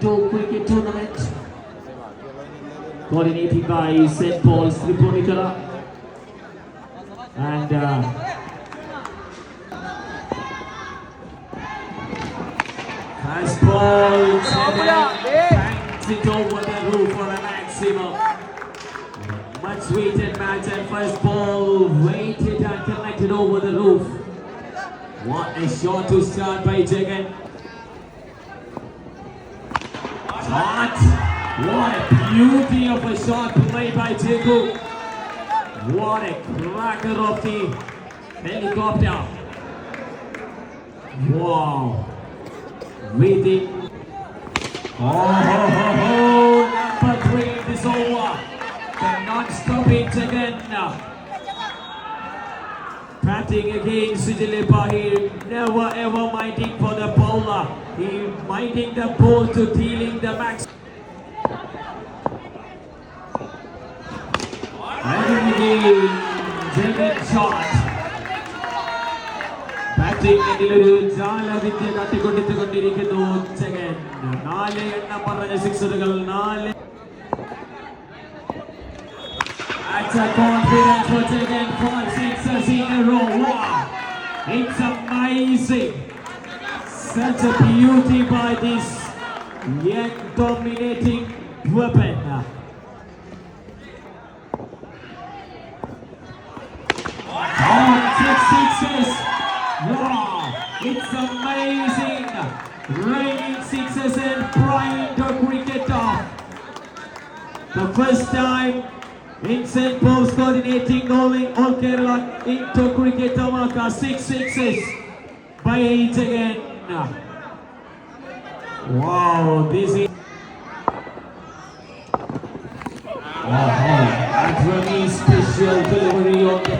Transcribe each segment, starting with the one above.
to cricket tournament. Coordinated by St. Paul's Tripunitala and uh, as Paul banks it over the roof for a maximum. Much waited match and first ball waited and collected over the roof. What a shot to start by Jagan Shot! What a beauty of a shot played by Jacob. What a cracker of the helicopter. Wow. With it. Oh, ho, ho, ho. Number three is over. Cannot stop it again Batting again, Sujile Bahir, never ever minding for the bowler. He minding the ball to dealing the max. And again, Jagan shot. Batting എങ്കിലൊരു ജാലവിദ്യ കാട്ടിക്കൊണ്ടിരിക്കുന്നു Jagan നാല് എണ്ണം പറഞ്ഞ സിക്സറുകൾ നാല് A confidence Jagan five sixes in a row. Wow! It's amazing. Such a beauty by this young dominating weapon. Sixes. Wow! It's amazing. Raining sixes and prime the cricket off. The first time St. Paul's coordinating all, all Kerala into cricket Tamaka. Six sixes by eight again. Wow, this is. Oh, that special delivery on the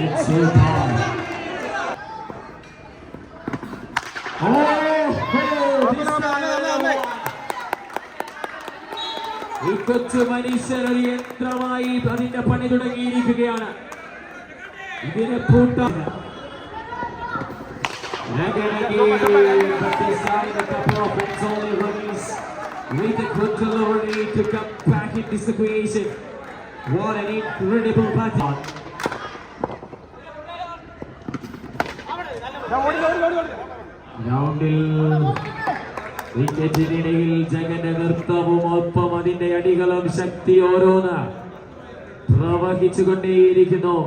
It's so calm. Oh, oh, this time ഈ കൊച്ചു മനുഷ്യർ ഒരു യന്ത്രമായി അതിന്റെ പണി തുടങ്ങിയിരിക്കുകയാണ് ഇതിനെ പൂട്ടാൻ With a good delivery to come back in this equation. What an incredible batting. ഗ്രൗണ്ടിൽ വിക്കറ്റിനിടയിൽ ജഗന്റെ നൃത്തവും ഒപ്പം അതിന്റെ അടികളും ശക്തി ഓരോന്ന് പ്രവഹിച്ചുകൊണ്ടേയിരിക്കുന്നു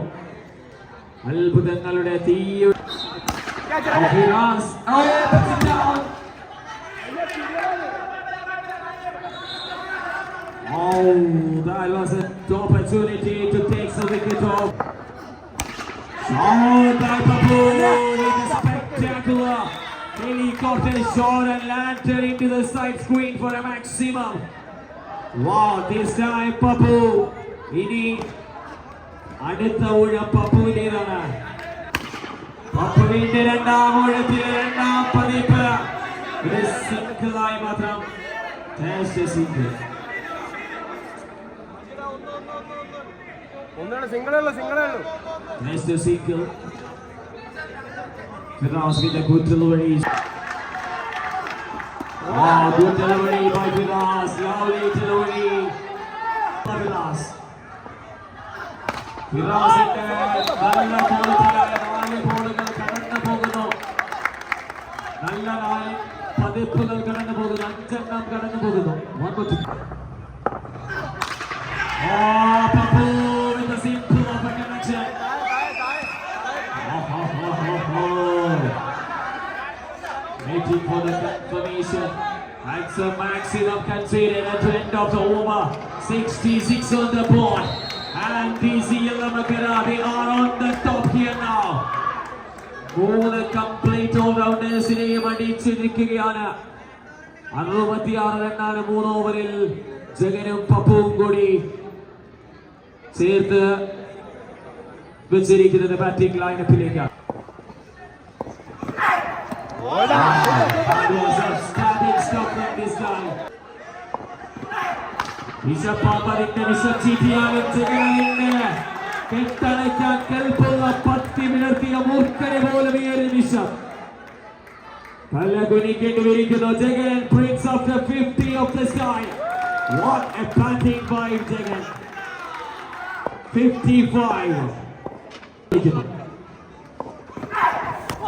അത്ഭുതങ്ങളുടെ തീയ. Oh, that an opportunity to take the wicket off. Shot by Babu with a spectacular helicopter shot and landed into the side screen for a maximum. Wow, this time Papu. ഇനി അടുത്ത ഊഴം പപ്പുവിൻ്റെതാണ് പപ്പുവിന്റെ രണ്ടാം ഊഴത്തിലെ രണ്ടാം പതിപ്പ് ഇത് സിംഗിളായി മാത്രം test single Firas with a good delivery. Wow, good delivery by Firas. Lovely delivery by Firas. ഫിറാസിന്റെ നല്ല ക്വാളിറ്റിയായ നാല് ബോളുകൾ കടന്നു പോകുന്നു നല്ല നാല് പതിപ്പുകൾ കടന്നു പോകുന്നു അഞ്ചെണ്ണം കടന്നു പോകുന്നു One more Waiting for the confirmation. That's a maximum conceded at the end of the over. 66 on the board. And DC Yalamakara, they are on the top here now. മൂന്ന് കംപ്ലീറ്റ് ഓൾറൗണ്ടേഴ്സിനെയും അടിച്ചു നിൽക്കുകയാണ് അറുപത്തിയാറ് റണ്ണാണ് മൂന്ന് ഓവറിൽ ജഗനും പപ്പുവും കൂടി ചേർത്ത് വെച്ചിരിക്കുന്നത് batting ലൈനപ്പിലേക്ക് why not? Stopping stuff like this guy. Isa papalikten Isa Çitiya'nın tekrar eline. Kektaneken Kalpola Patti Minırti'ye Muhkari Boğulu bir yerin Isa. Kallagunik'in verikido Degen Prince of the 50 of the sky. What a batting by Degen. 55.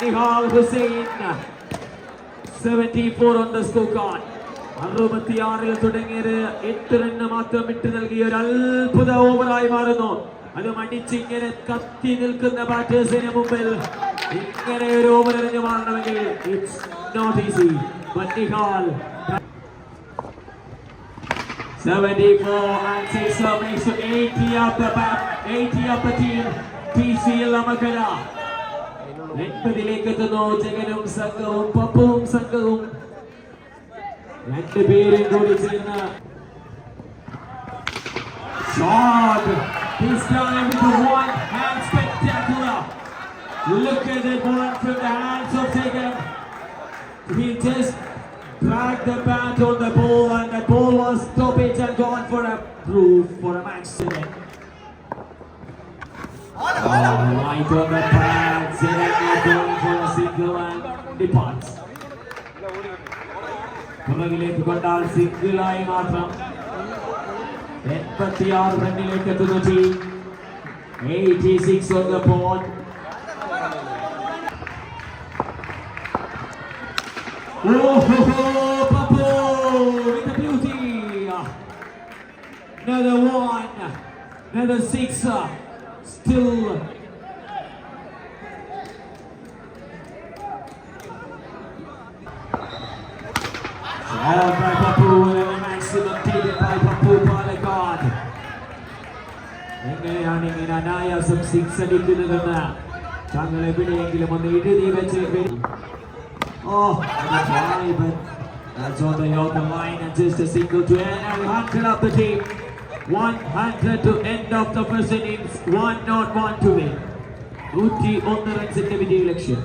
bat, Hussain Hussain. 74 on the scorecard. അറുപത്തിയാറിൽ തുടങ്ങിയത് എട്ട് run മാത്രം ഇട്ട് നൽകിയ ഒരു അത്ഭുത ഓവറായി മാറുന്നു അത് മടിച്ചിങ്ങനെ കത്തി നിൽക്കുന്ന ബാറ്റേഴ്സിന് മുമ്പിൽ ഇങ്ങനെ ഒരു ഓവർ എറിഞ്ഞു മാറണമെങ്കിൽ ഇറ്റ്സ് നോട്ട് ഈസി ബട്ടിഹാൽ 74 and 6 makes it 80 up the bat, 80 up the team. TC അമകല എൺപതിലേക്ക് എത്തുന്നു ജഗനും സംഘവും പപ്പുവും സംഘവും രണ്ടുപേരും കൂടി ചേർന്ന് Shot. This time with the one hand spectacular. Look at that one from the hands of Jagan. He just dragged the bat on the ball and the ball was stoppage and gone for a proof for a match seven. Oh, right on the pad, പുറകിലേക്ക് കൊണ്ടാൽ സിംഗിളായി മാത്രം എൺപത്തിയാറ് റണ്ണിലേക്ക് എത്തുന്ന team eighty six on the ball Oh, Papo with the beauty. Another one, another sixer. Still All by Papu and a maximum taken by Papu Palakkad. എങ്ങനെയാണ് ഇങ്ങനെ അനായാസം six അടിക്കുന്നതെന്ന് താങ്കൾ എവിടെയെങ്കിലും ഒന്ന് എഴുതി വെച്ച് വരും. Oh, and a try, but that's on the other line and just a single to end and 100 of the team. 100 to end of the first innings. One not one to win. നൂറ്റി ഒന്ന് റൺസിന്റെ വിജയ ലക്ഷ്യം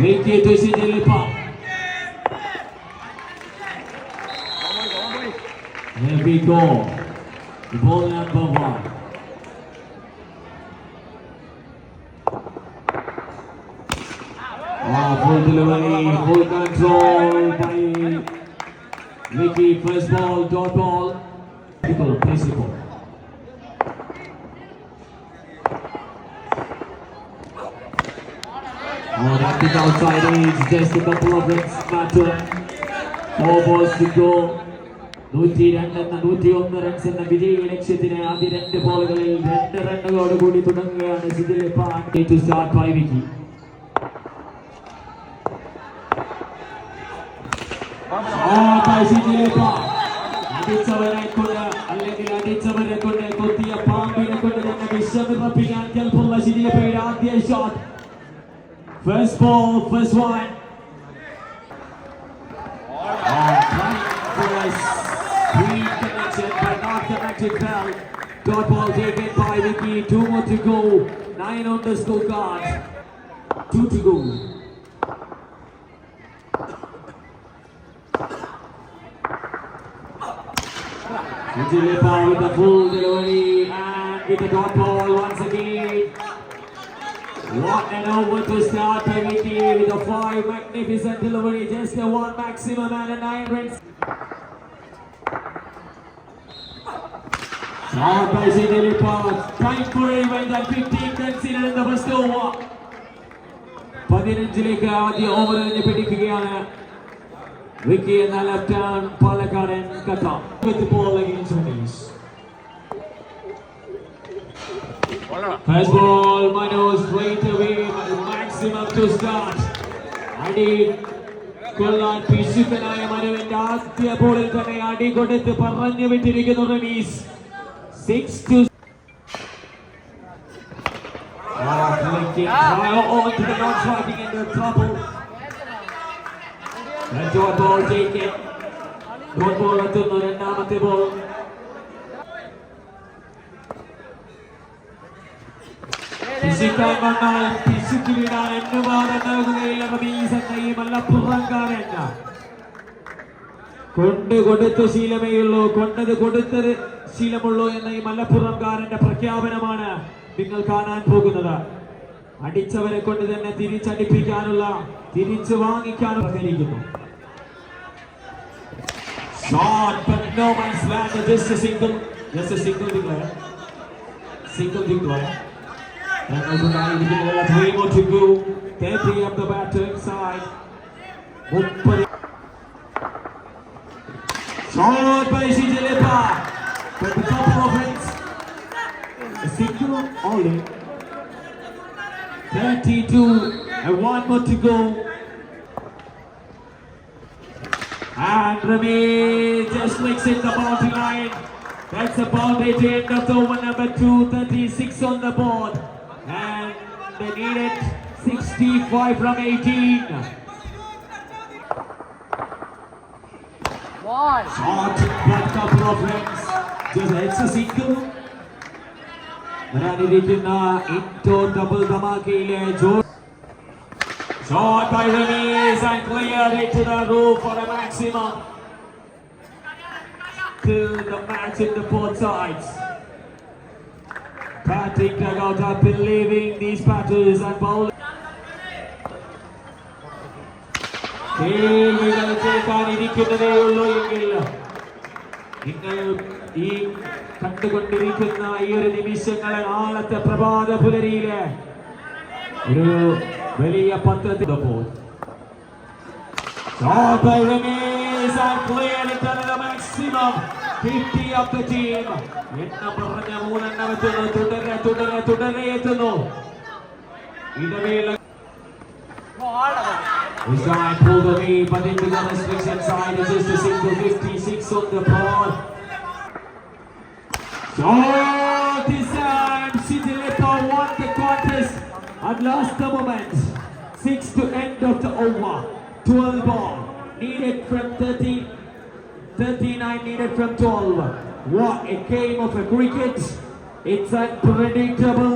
Ricky to Sidilipa. Here we go. Ball number one. Ah, full delivery, full control by Ricky. First ball, dot ball. People, place that is outside edge, just a couple of runs matter. Four balls to go. നൂറ്റി രണ്ടെന്ന നൂറ്റി ഒന്ന് runs എന്ന വിജയ ലക്ഷ്യത്തിന് ആദ്യ രണ്ട് ബോളുകളിൽ രണ്ട് റണ്ണുകളോട് കൂടി തുടങ്ങുകയാണ് സിദിൽ ടു സ്റ്റാർട്ട് ബൈ വിക്കി അടിച്ചവരെ കൊണ്ട് അല്ലെങ്കിൽ അടിച്ചവരെ കൊണ്ട് First ball, first one. Oh, trying for a sweet connection, but not connected well. Dot ball taken by Vicky. Two more to go. Nine on the scorecard. Two to go. Vijayappa with the full delivery and with the dot ball once again. What an over to start by Vicky with a five magnificent delivery, just a one maximum and a nine runs. Shot by Sidney Park. Time for even that 15 considered in the first over. പതിനഞ്ചിലേക്ക് ആദ്യ over തന്നെ പിടിക്കുകയാണ് വിക്കി എന്ന left hand പാലക്കാടൻ കഥ വിത്ത് ball against First ball, Manu straight away, maximum to start. അടി കൊള്ളാൻ പിശുക്കനായ മനുവിന്റെ ആദ്യ ബോളിൽ തന്നെ അടി കൊടുത്ത് പറഞ്ഞു വിട്ടിരിക്കുന്നു Ramees six to flicking trial on to the non-striking into trouble. And dot ball taken. Dot ball എത്തുന്നു രണ്ടാമത്തെ ബോൾ വന്നാൽ പിശുക്ക് വീടാൻ എണ്ണുപാടം നൽകുകയില്ല ഈ മല്ലപ്പുറംകാരൻ കൊണ്ട് കൊടുത്തു ശീലമേയുള്ളൂ. കൊണ്ടത് കൊടുത്തത് ശീലമുള്ളൂ എന്ന ഈ മലപ്പുറംകാരന്റെ പ്രഖ്യാപനമാണ് നിങ്ങൾ കാണാൻ പോകുന്നത്. അടിച്ചവരെ കൊണ്ട് തന്നെ തിരിച്ചടിപ്പിക്കാനുള്ള തിരിച്ചു വാങ്ങിക്കാനുള്ള സഹകരിക്കുന്നു. Shot, but. Oh, oh, and over now, you begin to to go. Tempi up the back to inside. Sono il paese di Lepa per il of it. A single only. 32 and one more to go. And Rami just makes it the boundary line. That's the boundary to end of the over number two thirty-six on the board. And they needed 65 from 18. One. Shot, but couple of runs. Just it's a single. വരാനിരിക്കുന്ന indoor double ധമാക്കയിലെ ജോ Shot by Release and cleared it to the roof for a maximum. Till the match in the both sides. Dugout are believing these batters and bowling. ഈ കണ്ടുകൊണ്ടിരിക്കുന്ന ഈ ഒരു നിമിഷങ്ങളെ നാളത്തെ പ്രഭാത പുലരിയിലെ ഒരു വലിയ പത്രത്തിൽ. 50 of the team. എണ്ണം പറഞ്ഞ മൂന്നെണ്ണം എത്തുന്നു തുടരെ തുടരെ തുടരെ എത്തുന്നു ഇടവേള Design pulled away, but into the restriction side, it is the single 56 on the ball. Shot this time, Sitilipa won the contest at last the moment. Six to end of the over. 12 ball needed from 30, 39 needed from 12. What a game of a cricket. It's unpredictable.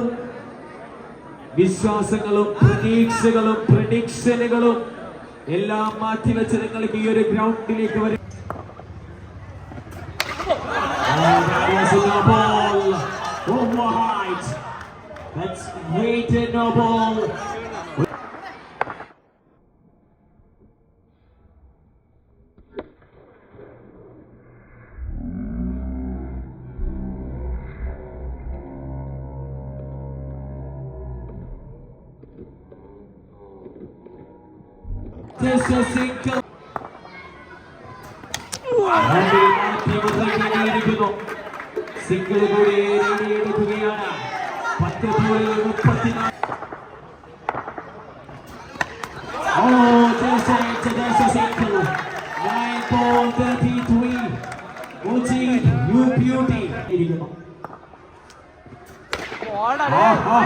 വിശ്വാസങ്ങളും പ്രതീക്ഷകളും പ്രഡിക്ഷനുകളും എല്ലാം മാറ്റിവെച്ച് നിങ്ങൾക്ക് ഈ ഒരു ഗ്രൗണ്ടിലേക്ക് വരും Oh, that was a no ball. Over height. That's weighted no ball. Single കൂടി നേടിയെടുക്കുകയാണ് പത്ത് ബോളിൽ മുപ്പത്തിനാല് ഓ just a, just a single. Nine ball 33. Mujib, you beauty. ഇരിക്കുന്നു Ball Ah,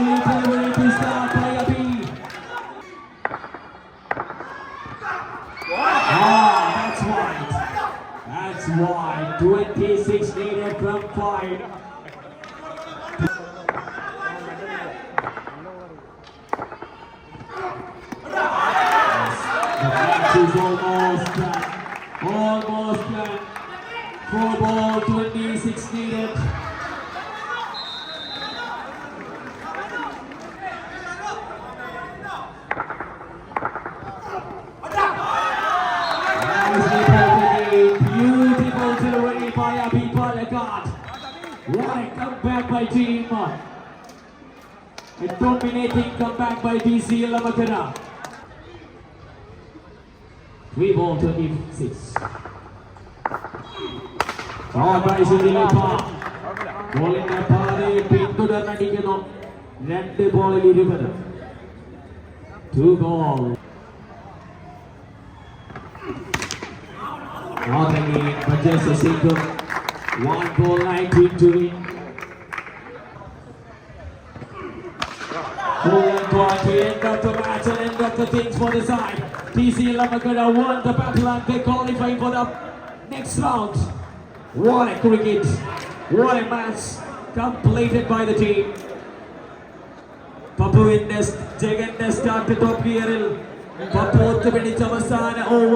Lovely by team. A dominating comeback by DC Lamakana. Three ball, 26. Shot by Sindilapa. ബോളിന്റെ പാതയെ പിന്തുടർന്നടിക്കുന്നു രണ്ട് ബോളിൽ ഇരുപത് to goal Not again, but just a single. One ball, 19 to win. Full and point to end of the match and end of the things for the side. TC Lamakada won the battle and they qualify for the next round. What a cricket. What a match completed by the team. പപ്പുവിന്റെ ജഗന്റെ start top ഗിയറിൽ പപ്പു ഒത്തുപിടിച്ച അവസാന over